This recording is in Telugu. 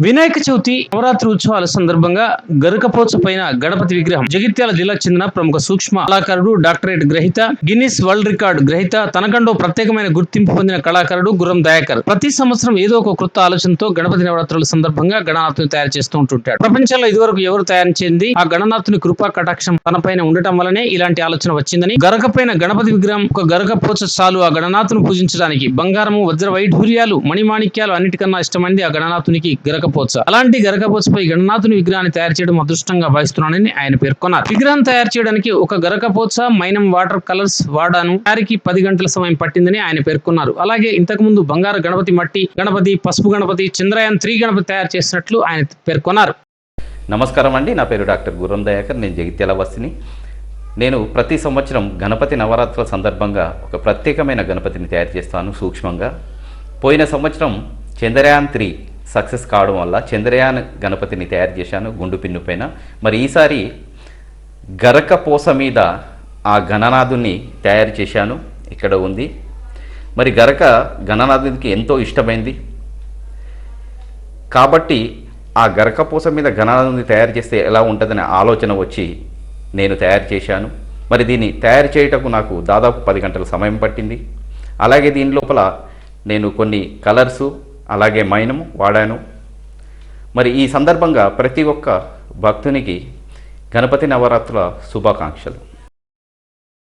వినాయక చవితి నవరాత్రి ఉత్సవాల సందర్భంగా గరుకపోచ పైన గణపతి విగ్రహం జగిత్యాల జిల్లాకు చెందిన ప్రముఖ సూక్ష్మ కళాకారుడు డాక్టరేట్ గ్రహీత గిన్నిస్ వరల్డ్ రికార్డ్ గ్రహీత తనకంటూ ప్రత్యేకమైన గుర్తింపు పొందిన కళాకారుడు గురం దయాకర్. ప్రతి సంవత్సరం ఏదో ఒక కృత ఆలోచనతో గణపతి నవరాత్రుల సందర్భంగా గణనాథుని తయారు చేస్తూ ఉంటుంటాడు. ప్రపంచంలో ఇదివరకు ఎవరు తయారు చేయింది ఆ గణనాథుని కృపా కటాక్షం తనపైన ఉండటం వల్లనే ఇలాంటి ఆలోచన వచ్చిందని గరకపైన గణపతి విగ్రహం ఒక గరకపోచ చాలు ఆ గణనాథును పూజించడానికి బంగారము వజ్ర వైఢూర్యాలు మణిమాణిక్యాలు అన్నిటికన్నా ఇష్టమైంది ఆ గణనాథునికి గరకపోచ అలాంటి గరకపోచపై గణనాథుని విగ్రహాన్ని తయారు చేయడం అదృష్టంగా భావిస్తున్నానని ఆయన పేర్కొన్నారు. విగ్రహం తయారు చేయడానికి ఒక గరకపోచ మైనం వాటర్ కలర్స్ వాడాను. తయారీకి పది గంటల సమయం పట్టిందని ఆయన పేర్కొన్నారు. అలాగే ఇంతకుముందు బంగారు గణపతి మట్టి గణపతి పసుపు గణపతి చంద్రయాన్ త్రీ గణపతి తయారు చేసినట్లు ఆయన పేర్కొన్నారు. నమస్కారం అండి. నా పేరు డాక్టర్ గురం దయాకర్. నేను జగిత్యాల వస్తిని నేను ప్రతి సంవత్సరం గణపతి నవరాత్రుల సందర్భంగా ఒక ప్రత్యేకమైన గణపతిని తయారు చేస్తాను సూక్ష్మంగా. పోయిన సంవత్సరం చంద్రయాన్ త్రీ సక్సెస్ కావడం వల్ల చంద్రయాన్ గణపతిని తయారు చేశాను గుండు పిన్ను పైన. మరి ఈసారి గరక పూస మీద ఆ గణనాథుని తయారు చేశాను. ఇక్కడ ఉంది. మరి గరక గణనాథునికి ఎంతో ఇష్టమైంది. కాబట్టి ఆ గరక పూస మీద గణనాథుని తయారు చేస్తే ఎలా ఉంటుందనే ఆలోచన వచ్చి నేను తయారు చేశాను. మరి దీన్ని తయారు చేయుటకు నాకు దాదాపు పది గంటల సమయం పట్టింది. అలాగే దీని లోపల నేను కొన్ని కలర్సు అలాగే మైనము వాడాను. మరి ఈ సందర్భంగా ప్రతి ఒక్క భక్తునికి గణపతి నవరాత్రుల శుభాకాంక్షలు.